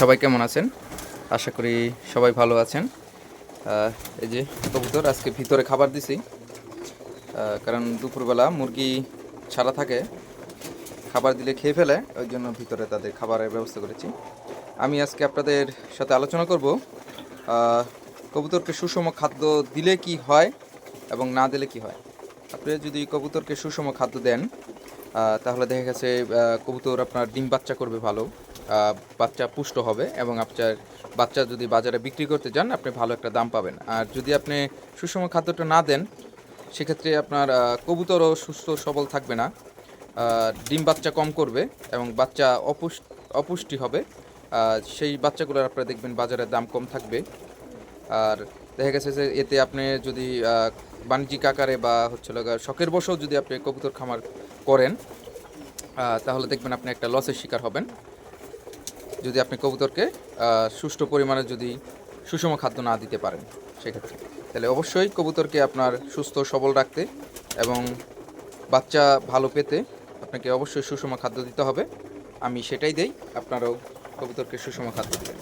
সবাই কেমন আছেন? আশা করি সবাই ভালো আছেন। এই যে কবুতর, আজকে ভিতরে খাবার দিছি। কারণ দুপুরবেলা মুরগি ছাড়া থাকে, খাবার দিলে খেয়ে ফেলে, ওই জন্য ভিতরে তাদের খাবারের ব্যবস্থা করেছি। আমি আজকে আপনাদের সাথে আলোচনা করব কবুতরকে সুষম খাদ্য দিলে কি হয় এবং না দিলে কি হয়। আপনি যদি কবুতরকে সুষম খাদ্য দেন তাহলে দেখা গেছে কবুতর আপনার ডিম বাচ্চা করবে ভালো। বাচ্চা পুষ্ট হবে এবং আপনার বাচ্চা যদি বাজারে বিক্রি করতে যান, আপনি ভালো একটা দাম পাবেন। আর যদি আপনি সুষম খাদ্যটা না দেন, সেক্ষেত্রে আপনার কবুতরও সুস্থ সবল থাকবে না। ডিম বাচ্চা কম করবে এবং বাচ্চা অপুষ অপুষ্টি হবে। সেই বাচ্চাগুলোর আপনারা দেখবেন বাজারের দাম কম থাকবে। আর দেখা গেছে যে এতে আপনি যদি বাণিজ্যিক আকারে বা হচ্ছে শখের বশেও যদি আপনি কবুতর খামার করেন তাহলে দেখবেন আপনি একটা লসের শিকার হবেন। যদি আপনি কবুতরকে সুষ্ঠু পরিমাণে যদি সুষম খাদ্য না দিতে পারেন, সেক্ষেত্রে। তাহলে অবশ্যই কবুতরকে আপনার সুস্থ, সবল রাখতে এবং বাচ্চা ভালো পেতে আপনাকে অবশ্যই সুষম খাদ্য দিতে হবে। আমি সেটাই দেই, আপনারাও কবুতরকে সুষম খাদ্য দেবেন।